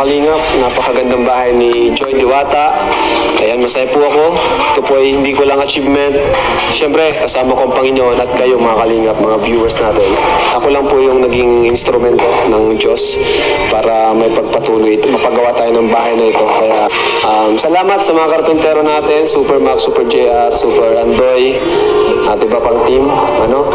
kalingap, napakagandang bahay ni Joy Diwata. Ayan, masaya po ako. Ito po ay hindi ko lang achievement. Siyempre, kasama ko ang Panginoon at kayo mga kalingap, mga viewers natin. Ako lang po yung naging instrumento ng Diyos para may pagpatuloy ito, mapagawa tayo ng bahay na ito. Kaya um, salamat sa mga karpentero natin, Super Max, Super JR, Super Andoy, at iba pang team. Ano?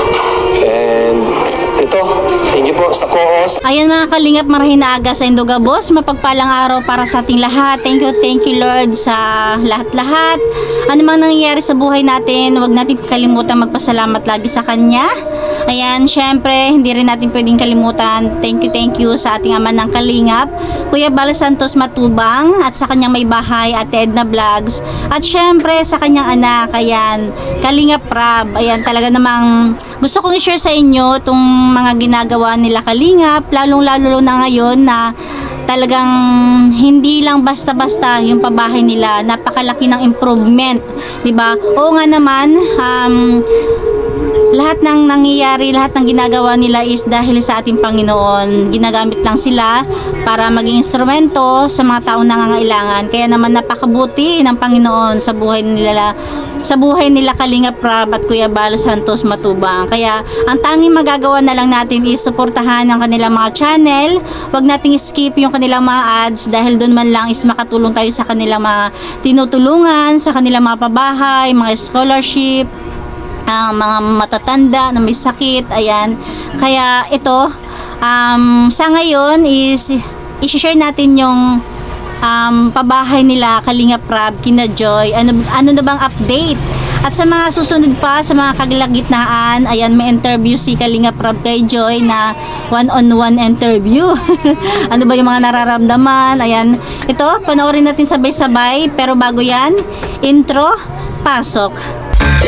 Ito, thank you po sa co-host. Ayan mga kalingap, marahin na aga sa Indoga Boss. Mapagpalang araw para sa ating lahat. Thank you, thank you Lord sa lahat-lahat. Ano mang nangyayari sa buhay natin, huwag natin kalimutan magpasalamat lagi sa Kanya. Ayan, syempre, hindi rin natin pwedeng kalimutan. Thank you, thank you sa ating ama ng Kalingap, Kuya Bal Santos Matubang, at sa kanyang may bahay, Ate Edna Vlogs. At syempre, sa kanyang anak, ayan, Kalingap Rab. Ayan, talaga namang gusto kong i-share sa inyo itong mga ginagawa nila Kalingap, lalong-lalo na ngayon na talagang hindi lang basta-basta yung pabahay nila, napakalaki ng improvement, 'di ba? Oo nga naman, um, lahat ng nangyayari, lahat ng ginagawa nila is dahil sa ating Panginoon. Ginagamit lang sila para maging instrumento sa mga taong nangangailangan. Kaya naman napakabuti ng Panginoon sa buhay nila sa buhay nila Kalinga Prab at Kuya Bal Santos Matubang. Kaya ang tanging magagawa na lang natin is suportahan ang kanilang mga channel. Huwag nating skip yung kanilang mga ads dahil doon man lang is makatulong tayo sa kanilang mga tinutulungan, sa kanilang mga pabahay, mga scholarship, ang mga matatanda na may sakit, ayan. Kaya ito, um, sa ngayon is i-share natin yung um, pabahay nila Kalinga Prab, kina Joy, ano, ano na bang update? At sa mga susunod pa, sa mga kaglagitnaan, ayan, may interview si Kalinga Prab kay Joy na one-on-one interview. ano ba yung mga nararamdaman? Ayan, ito, panoorin natin sabay-sabay. Pero bago yan, intro, pasok.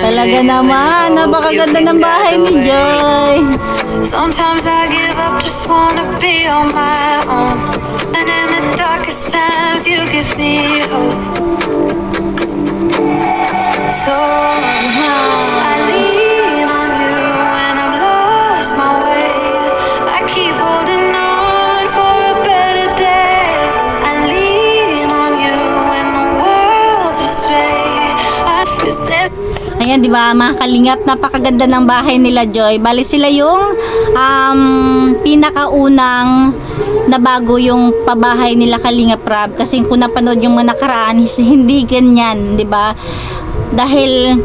Talaga naman, napakaganda ng bahay ni. Joy. Sometimes I give up, just wanna be on my own. And in the darkest times, you give me hope. So I Ayan, di ba, mga kalingap, napakaganda ng bahay nila Joy. Bali sila yung um, pinakaunang nabago yung pabahay nila Kalingap Rab. Kasi kung napanood yung mga nakaraan, hindi ganyan, di ba? Dahil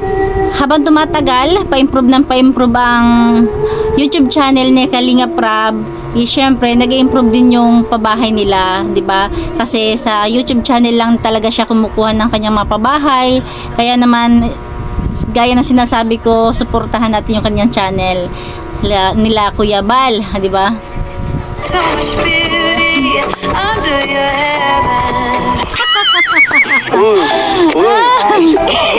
habang tumatagal, pa-improve ng pa-improve ang YouTube channel ni Kalingap Rab, eh, syempre, nag-improve din yung pabahay nila, di ba? Kasi sa YouTube channel lang talaga siya kumukuha ng kanyang mga pabahay. Kaya naman, gaya na sinasabi ko, suportahan natin yung kanyang channel nila, nila Kuya Bal, di ba? so much beauty under your heaven? Uy, uy.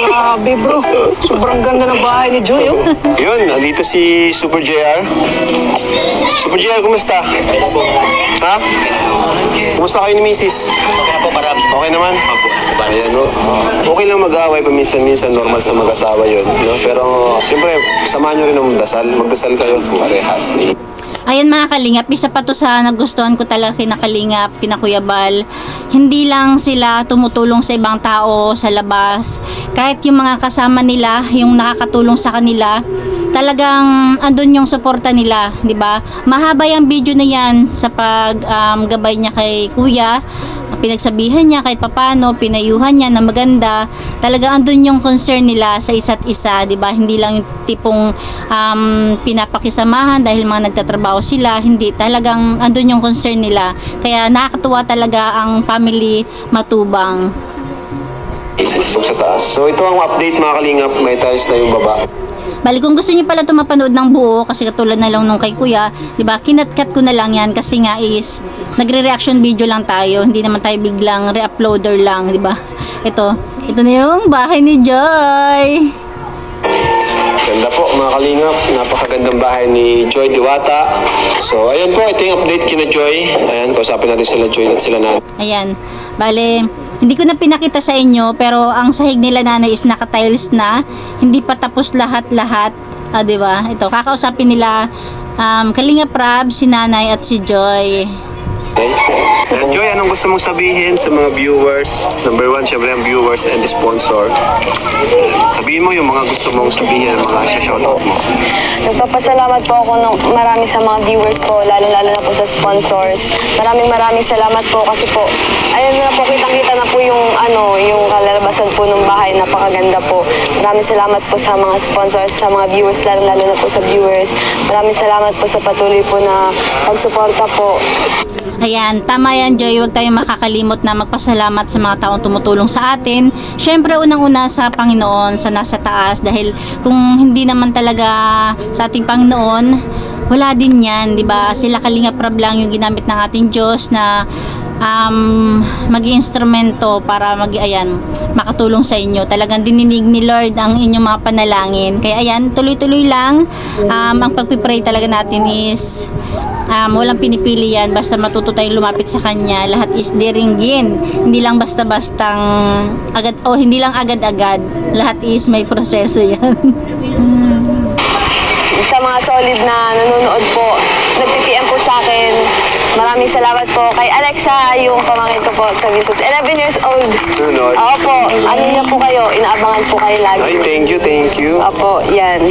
Grabe bro, sobrang ganda ng bahay ni Joy oh. Yun, nandito si Super JR. Super JR, kumusta? Ha? Kumusta kayo ni Mrs.? Okay na po, marami. Okay naman? Opo, sa bahay. Ayan, no? Okay lang mag-aaway paminsan-minsan, normal sa mag-asawa yun. No? Pero, siyempre, samahan nyo rin ng dasal. Magdasal kayo, parehas ni. Ayan mga kalingap, isa pa to sa nagustuhan ko talaga kina kalingap, kina Kuya Bal. Hindi lang sila tumutulong sa ibang tao sa labas. Kahit yung mga kasama nila, yung nakakatulong sa kanila, talagang andun yung suporta nila, 'di ba? Mahaba yung video na 'yan sa pag um, gabay niya kay Kuya. Pinagsabihan niya kahit papano, pinayuhan niya na maganda. Talaga andun yung concern nila sa isa't isa, 'di ba? Hindi lang yung tipong um, pinapakisamahan dahil mga nagtatrabaho sila, hindi talagang andun yung concern nila. Kaya nakakatuwa talaga ang family matubang. sa taas. So, ito ang update mga kalingap. May na yung baba. Bali, kung gusto niyo pala ito mapanood ng buo, kasi katulad na lang nung kay kuya, di ba, kinat-cut ko na lang yan kasi nga is, nagre-reaction video lang tayo, hindi naman tayo biglang re-uploader lang, di ba? Ito, ito na yung bahay ni Joy. Ganda po mga kalingap, napakagandang bahay ni Joy Diwata. So ayun po, ito yung update kina Joy. Ayan, kausapin natin sila Joy at sila na. Ayan. Bale, hindi ko na pinakita sa inyo, pero ang sahig nila nanay is naka-tiles na. Hindi pa tapos lahat-lahat. Ah, di ba? Ito, kakausapin nila um, Kalinga Prab, si nanay at si Joy. Ayan, Joy, anong gusto mong sabihin sa mga viewers? Number one, syempre ang viewers and the sponsor. Sabihin mo yung mga gusto mong sabihin, mga shoutout mo. Nagpapasalamat po ako ng marami sa mga viewers po, lalo-lalo na po sa sponsors. Maraming maraming salamat po kasi po, ayun na po, kitang-kita na po yung, ano, yung kalalabasan po ng bahay, napakaganda po. Maraming salamat po sa mga sponsors, sa mga viewers, lalo-lalo na po sa viewers. Maraming salamat po sa patuloy po na pagsuporta po. Ayan, tama yan Joy, huwag tayong makakalimot na magpasalamat sa mga taong tumutulong sa atin. Siyempre, unang-una sa Panginoon, sa nasa taas, dahil kung hindi naman talaga sa ating Panginoon, wala din yan, di ba? Sila kalinga prab lang yung ginamit ng ating Diyos na um, maging instrumento para mag ayan, makatulong sa inyo. Talagang dininig ni Lord ang inyong mga panalangin. Kaya ayan, tuloy-tuloy lang. Um, ang pagpipray talaga natin is um, walang pinipili yan. Basta matuto tayong lumapit sa kanya. Lahat is diringgin hindi lang basta-bastang agad o hindi lang agad-agad. Lahat is may proseso yan. Sa mga solid na nanonood po, nag-PPM po sa akin. Maraming salamat po kay Alexa, yung pamangkin ko po sa Visit. 11 years old. Nanonood? Opo, ano niya po kayo, inaabangan po kayo lagi. Ay, thank you, thank you. Opo, yan.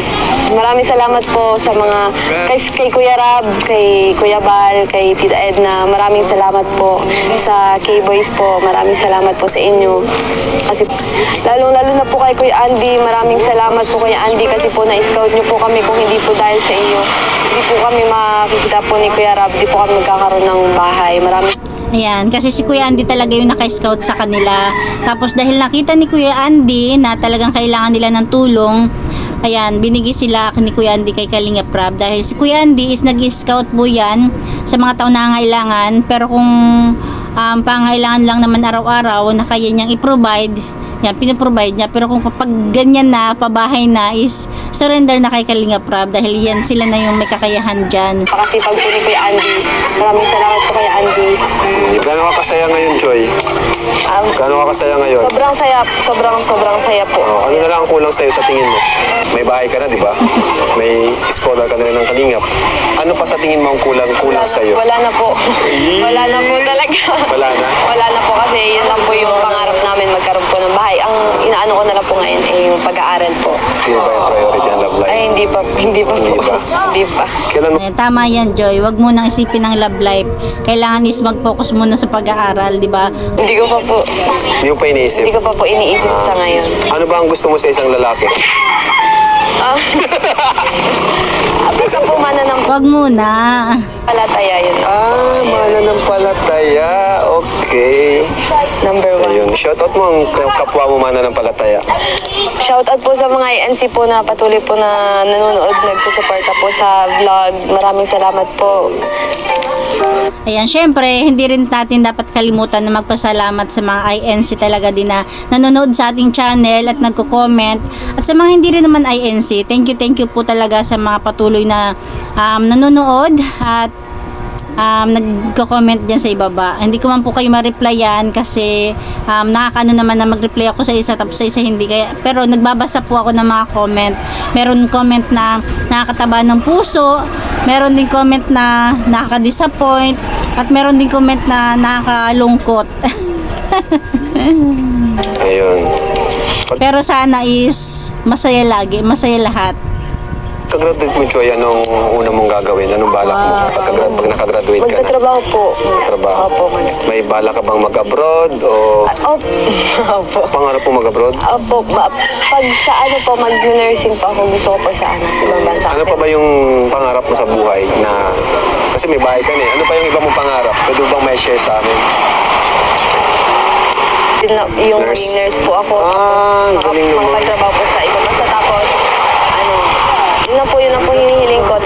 Maraming salamat po sa mga, kay, kay Kuya Rab, kay Kuya Bal, kay Tita Edna. Maraming salamat po sa K-Boys po. Maraming salamat po sa inyo. Kasi, lalong-lalo na po kay Kuya Andy. Maraming salamat po Kuya Andy kasi po na-scout niyo po kami kung hindi po dahil sa inyo. Po kami makikita po ni Kuya Rab. Hindi po kami magkakaroon ng bahay. Maraming Ayan, kasi si Kuya Andy talaga yung naka-scout sa kanila. Tapos dahil nakita ni Kuya Andy na talagang kailangan nila ng tulong, ayan, binigay sila ni Kuya Andy kay Kalinga Prab. Dahil si Kuya Andy is nag-scout po yan sa mga taong nangangailangan. Pero kung um, pangailangan lang naman araw-araw na kaya niyang i-provide, yan, pinoprovide niya. Pero kung kapag ganyan na, pabahay na, is surrender na kay Kalinga Prab. Dahil yan sila na yung may kakayahan dyan. pakasipag po ni Kuya Andy. Maraming salamat po Kuya Andy. Gano'n ka kasaya ngayon, Joy? Um, Gano'n ka kasaya ngayon? sobrang saya, sobrang sobrang saya po. Oh, ano na lang ang kulang sa'yo sa tingin mo? May bahay ka na, di ba? May scholar ka na rin ng kalingap. Ano pa sa tingin mo ang kulang-kulang sa'yo? Wala na po. Wala na po talaga. Wala na? Wala na po kasi yun lang po yung pangarap namin magkaroon po ng bahay. Ang inaano ko na lang po ngayon ay yung pag-aaral po. Hindi ba yung priority ang love life? Ay, hindi pa, hindi pa Hindi po. pa? Hindi pa. Kailan Eh, tama yan, Joy. Huwag mo nang isipin ng love life. Kailangan is mag-focus muna sa pag-aaral, di ba? Hindi ko pa po, hindi mo pa iniisip? hindi ko pa po iniisip sa ngayon. Ano ba ang gusto mo sa isang lalaki? Ah. Basta po mana ng Huwag muna. palataya yun. Ah, mananampalataya. Okay. Number one. Ayun. Shoutout mo ang kapwa mo mananampalataya. Shoutout po sa mga INC po na patuloy po na nanonood, nagsusuporta po sa vlog. Maraming salamat po. Ayan, syempre, hindi rin natin dapat kalimutan na magpasalamat sa mga INC talaga din na nanonood sa ating channel at nagko-comment. At sa mga hindi rin naman INC, thank you, thank you po talaga sa mga patuloy na um, nanonood at um, nagko-comment dyan sa ibaba. Hindi ko man po kayo ma-replyan kasi um, nakakano naman na mag-reply ako sa isa tapos sa isa hindi. Kaya, pero nagbabasa po ako ng mga comment. Meron comment na nakakataba ng puso, meron din comment na nakaka-disappoint, at meron din comment na nakakalungkot. Ayun. pero sana is masaya lagi, masaya lahat. Pagka-graduate mo, Joy, anong una mong gagawin? Anong balak mo? Pagka, pag nakagraduate ka na? Magtatrabaho po. Trabaho. Opo. May balak ka bang mag-abroad o Opo. Opo. pangarap mo mag-abroad? Opo. Ma- pag sa ano po, mag-nursing pa ako, gusto ko po sa ano, ibang bansa. Ano pa ba yung pangarap mo sa buhay na kasi may bahay ka na eh. Ano pa yung iba mong pangarap? Pwede mo bang may share sa amin? Na- Yung Nurse. nurse po ako. Ah, ang galing naman. makapagtrabaho po sa ibang bansa. Tapos, ano,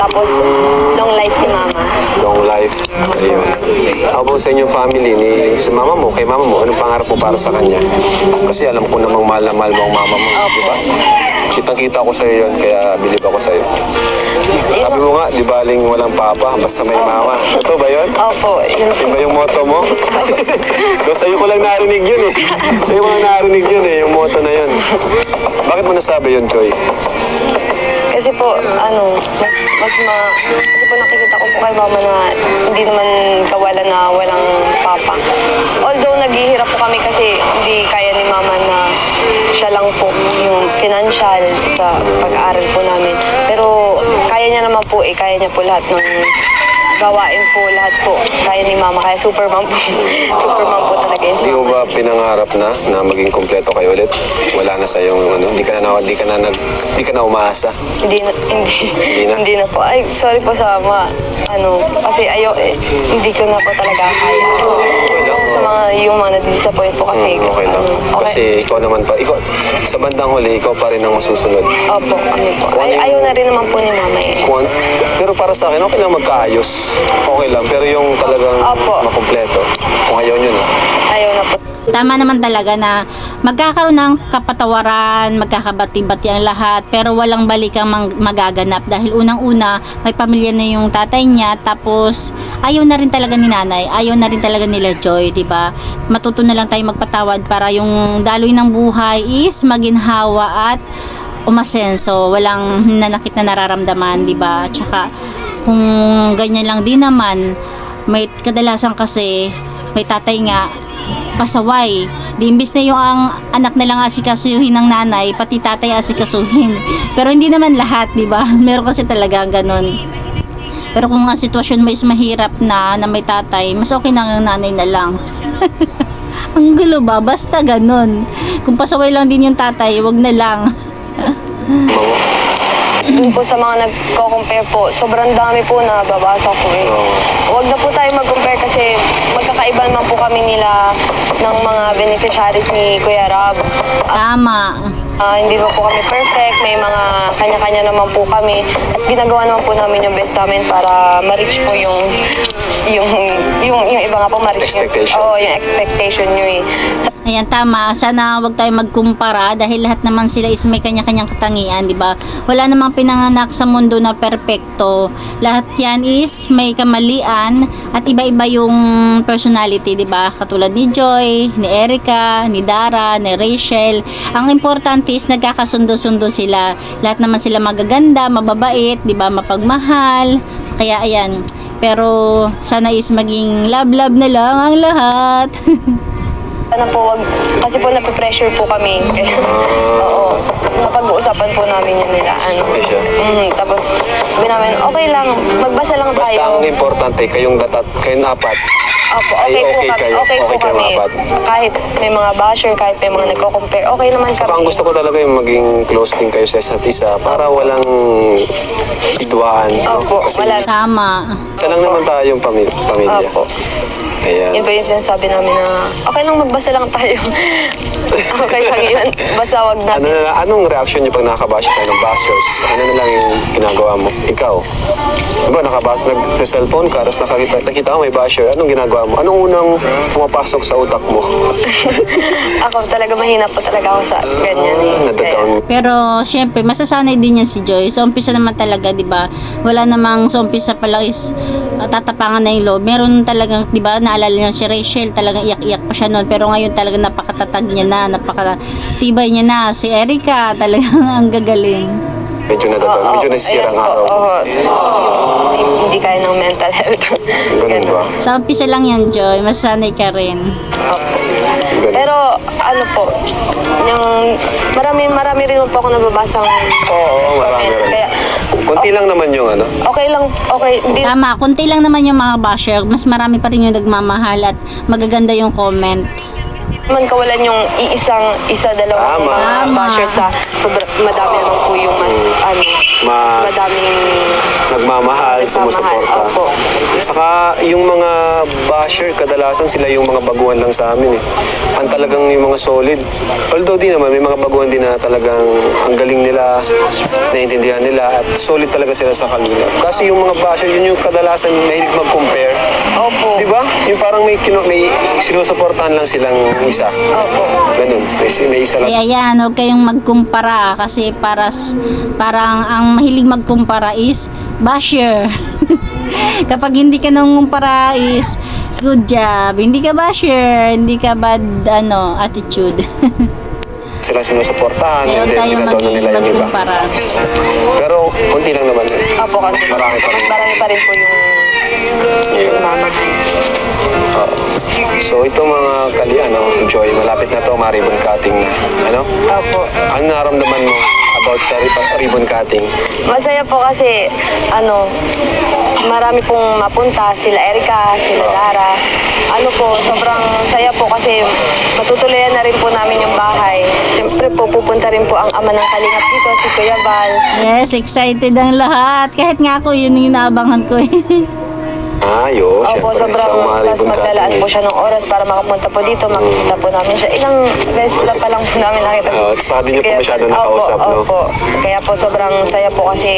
Tapos, long life ni mama. Long life. Ayun. How about sa inyong family ni si mama mo, kay mama mo, anong pangarap mo para sa kanya? Kasi alam ko namang mahal na mahal mo ang mama mo, di ba? Kitang-kita ko sa iyo yun, kaya bilib ako sa iyo. Sabi mo nga, di baling walang papa, basta may mama. Totoo ba yun? Opo, yun po. Iba yung motto mo? Doon sa'yo ko lang narinig yun eh. Sa'yo ko lang narinig yun eh, yung motto na yun. Bakit mo nasabi yun, Choy? Kasi po, ano, mas, mas ma... Kasi po nakikita ko po kay mama na hindi naman kawala na walang papa. Although naghihirap po kami kasi hindi kaya ni mama na siya lang po yung financial sa pag-aaral po namin. Kaya niya naman po eh, kaya niya po lahat ng gawain po, lahat po. Kaya ni mama, kaya supermom po. supermom po talaga yun Hindi mo ba pinangarap na na maging kompleto kayo ulit? Wala na sa yung ano, hindi ka na hindi ka na nag hindi ka na umaasa. Hindi na, hindi, Hindi na? hindi na po. Ay, sorry po sa mga, ano, kasi ayo, eh, hindi ko na po talaga kaya. Lang. Sa mga, yung mga na-disappoint po kasi. Mm, okay lang. ano, okay. Kasi ikaw naman pa, ikaw, sa bandang huli, ikaw pa rin ang masusunod. Opo, kami po. Kung ano Ay, yung- ayaw na rin naman po ni mama eh. Kung, an- pero para sa akin, okay lang magkaayos. Okay lang. Pero yung talagang Opo. makumpleto, kung ayaw nyo na. Tama naman talaga na magkakaroon ng kapatawaran, magkakabati-bati ang lahat, pero walang balikang magaganap dahil unang-una may pamilya na yung tatay niya tapos ayaw na rin talaga ni nanay, ayaw na rin talaga nila Joy, 'di ba? Matuto na lang tayo magpatawad para yung daloy ng buhay is maginhawa at umasenso, walang nanakit na nararamdaman, 'di ba? Tsaka kung ganyan lang din naman, may kadalasan kasi may tatay nga pasaway. Di imbis na yung ang anak na lang asikasuhin ng nanay, pati tatay asikasuhin. Pero hindi naman lahat, di ba? Meron kasi talaga ganun. Pero kung ang sitwasyon mo is mahirap na, na may tatay, mas okay na ang nanay na lang. ang gulo ba? Basta ganun. Kung pasaway lang din yung tatay, wag na lang. Dun po sa mga nagko-compare po, sobrang dami po na babasa ko eh. Huwag na po tayo mag-compare kasi magkakaiba naman po kami nila ng mga beneficiaries ni Kuya Rab. Tama. Ah, hindi naman po kami perfect, may mga kanya-kanya naman po kami. At ginagawa naman po namin yung best namin para ma-reach po yung yung yung, yung iba nga po ma-reach yung- Expectation. Oo, yung expectation nyo eh. Sa- Ayan, tama. Sana wag tayo magkumpara dahil lahat naman sila is may kanya-kanyang katangian, di ba? Wala namang pinanganak sa mundo na perpekto. Lahat yan is may kamalian at iba-iba yung personality, di ba? Katulad ni Joy, ni Erica, ni Dara, ni Rachel. Ang importante is nagkakasundo-sundo sila. Lahat naman sila magaganda, mababait, di ba? Mapagmahal. Kaya ayan. Pero sana is maging love-love na lang ang lahat. Sana po wag, kasi po nape-pressure po kami. Kaya, oo, napag-uusapan po namin yun nila. Ano. Okay siya. Mhm, tapos, sabi namin, okay lang, magbasa lang Basta tayo. ang importante, kayong datat, kayong apat, Opo, ay okay, po okay kami. kayo, okay, po okay kayo kami. apat. Kahit may mga basher, kahit may mga nagko-compare, okay naman Saka kami. ang gusto ko talaga yung maging close din kayo sa isa't isa para walang hidwaan. no? Opo, Kasi wala. isa Tama. lang naman tayong pamilya. pamilya. Opo. Ayan. Yun po yung sinasabi namin na, okay lang magbasa lang tayo. okay lang yun. Basta wag Ano natin. na, anong reaction niyo pag nakakabash kayo ng bashers? Ano na lang yung ginagawa mo? Ikaw? Diba, nakabas, nag sa cellphone ka, tapos nakakita, nakita mo may basher. Anong ginagawa mo? Anong unang pumapasok sa utak mo? Ako talaga mahina po talaga ako sa ganyan eh. Kaya, Nadadown. Pero syempre masasanay din yan si Joy. Sa umpisa naman talaga, 'di ba? Wala namang sa umpisa pa lang is uh, tatapangan na yung loob. Meron talagang 'di ba? Naalala niyo si Rachel, talagang iyak-iyak pa siya noon. Pero ngayon talaga napakatatag niya na, napakatibay niya na. Si Erica talagang ang gagaling. Medyo nadadown. Medyo nasisira ang araw. oo. hindi, hindi kaya ng mental health. Ganun ba? Sa umpisa lang yan, Joy. Masanay ka rin. Ganun. Pero ano po, yung marami marami rin po ako nababasang Oo, oo, marami comments. rin. Kaya Kunti lang naman yung ano. okay lang, okay, hindi Tama, kunti lang naman yung mga basher. Mas marami pa rin yung nagmamahal at magaganda yung comment. Man kawalan yung iisang isa dalawang Tama. mga basher sa sobra, madami naman po yung mas ano Mas madaming nagmamahal, sumusuporta. opo. Sa Saka yung mga basher, kadalasan sila yung mga baguhan lang sa amin eh. Ang talagang yung mga solid. Although di naman, may mga baguhan din na talagang ang galing nila, naiintindihan nila at solid talaga sila sa kalina. Kasi yung mga basher, yun yung kadalasan mahilig mag-compare. Opo. Di ba? Yung parang may, kino, may sinusuportahan lang silang isa. Opo. Ganun. May, may isa lang. Kaya yan, huwag kayong magkumpara kasi para, parang ang mahilig magkumpara is basher. Kapag hindi ka nangumpara is good job. Hindi ka basher, hindi ka bad ano, attitude. Sila sinusuportahan, huwag hindi tayong nila yung iba. magkumpara. Pero, konti lang naman yun. Opo, kasi Marami pa rin. marami pa rin po yung. Oo. So ito mga kalian, no? Joy, malapit na to, ma-ribbon cutting na. Ano? Opo. Ano naramdaman mo about sa rib- ribbon cutting? Masaya po kasi, ano, marami pong mapunta, sila Erika, sila Dara. Ano po, sobrang saya po kasi matutuloyan na rin po namin yung bahay. Siyempre po, pupunta rin po ang ama ng Kalingap dito, si Kuya Val. Yes, excited ang lahat. Kahit nga ako, yun yung inaabangan ko eh. Ayos, Opo, syempre, sobrang mga tas ribbon maglalaan cutting. po siya ng oras para makapunta po dito, makikita po namin siya. Ilang beses na pa lang po namin nakita. Oo, at saka di niyo po Kaya- masyado nakausap, opo, no? Opo, Kaya po sobrang saya po kasi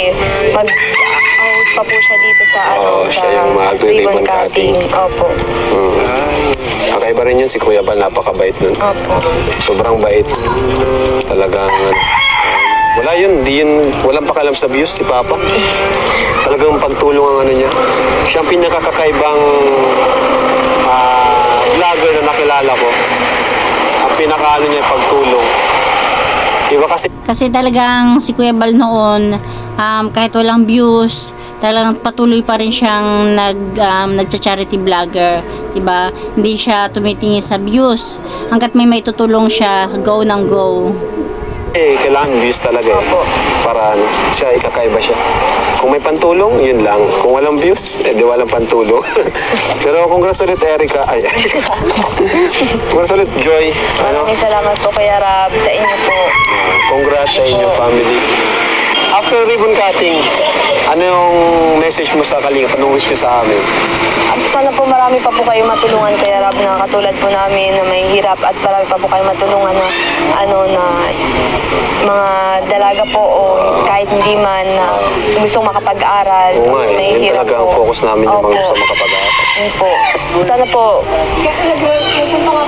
mag host pa po siya dito sa ano Oo, sa siya yung mag-ribbon cutting. Opo. Hmm. Kakaiba rin yun si Kuya Bal, napakabait nun. Opo. Sobrang bait. Talagang, ano, wala yun, di yun, walang pakalam sa views si Papa. Talagang pagtulong ang ano niya. Siya ang pinakakakaibang ah, vlogger na nakilala ko. Ang pinakaano niya, pagtulong. Iba kasi Kasi talagang si Kuya Bal noon, um, kahit walang views, talagang patuloy pa rin siyang nag, um, nagcha-charity vlogger. Diba? Hindi siya tumitingin sa views. Hanggat may maitutulong siya, go ng go. Eh, kailangan views talaga eh. Para ano, siya, ikakaiba siya. Kung may pantulong, yun lang. Kung walang views, eh di walang pantulong. Pero congrats ulit Erica. Ay, congrats ulit Joy. Ano? Maraming salamat po Kuya Rab sa inyo po. Congrats sa inyong family. After ribbon cutting, ano yung message mo sa Kalingap? Anong wish nyo sa amin? At sana po marami pa po kayo matulungan Kuya Rab na katulad po namin na may hirap at marami pa po kayo matulungan na ano na mga dalaga po o kahit hindi man na gustong makapag-aral. Oo nga eh, may yun hirap talaga ang po. focus namin yung mga Opo. gusto makapag-aaral. Yun po. Sana po,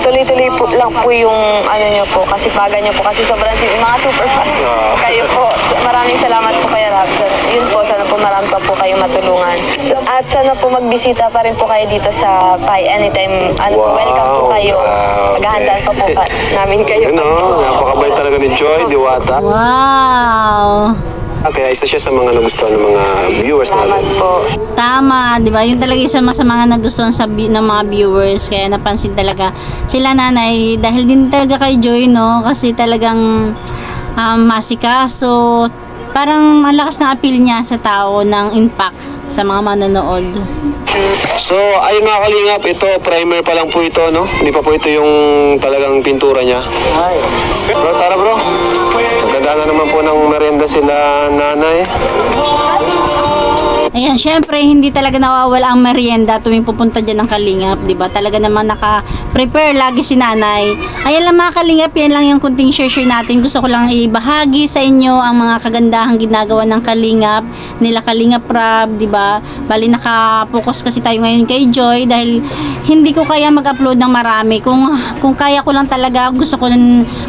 tuloy-tuloy po lang po yung ano nyo po, kasi paga nyo po, kasi sobrang si mga super fan. Ah. Kayo po, maraming salamat po kay. Sana- Yun po, sana po marami pa po kayo matulungan. At sana po magbisita pa rin po kayo dito sa Pai anytime. Ano, Wow, welcome po kayo. grabe. Maghahandaan pa po pa namin kayo. Yun o, napakabait talaga ni Joy, Diwata. Wow! Kaya isa siya sa mga nagustuhan ng mga viewers Salamat natin. po. Tama, 'di ba? Yung talaga isa sa mga nagustuhan sa ng mga viewers kaya napansin talaga sila nanay dahil din talaga kay Joy no kasi talagang um, masikaso parang malakas na appeal niya sa tao ng impact sa mga manonood. So, ayun mga kalingap, ito, primer pa lang po ito, no? Hindi pa po ito yung talagang pintura niya. Bro, tara bro. Maganda na naman po ng merienda sila nanay. Ayan, syempre hindi talaga nawawala ang merienda tuwing pupunta dyan ng Kalingap, ba? Talaga naman naka-prepare lagi si nanay. Ayan lang mga Kalingap, yan lang yung kunting share-share natin. Gusto ko lang ibahagi sa inyo ang mga kagandahang ginagawa ng Kalingap, nila Kalingap Rab, ba? Bali naka-focus kasi tayo ngayon kay Joy dahil hindi ko kaya mag-upload ng marami. Kung kung kaya ko lang talaga, gusto ko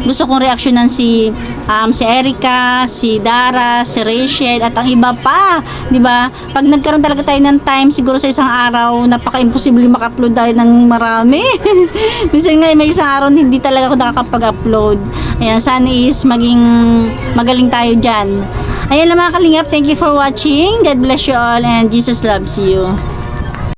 gusto kong reaksyonan si um, si Erica, si Dara, si Rachel at ang iba pa, 'di ba? Pag nagkaroon talaga tayo ng time siguro sa isang araw, napaka-imposible maka-upload tayo ng marami. Minsan nga may isang araw hindi talaga ako nakakapag-upload. Ayan, sana is maging magaling tayo diyan. Ayan lang mga kalingap, thank you for watching. God bless you all and Jesus loves you.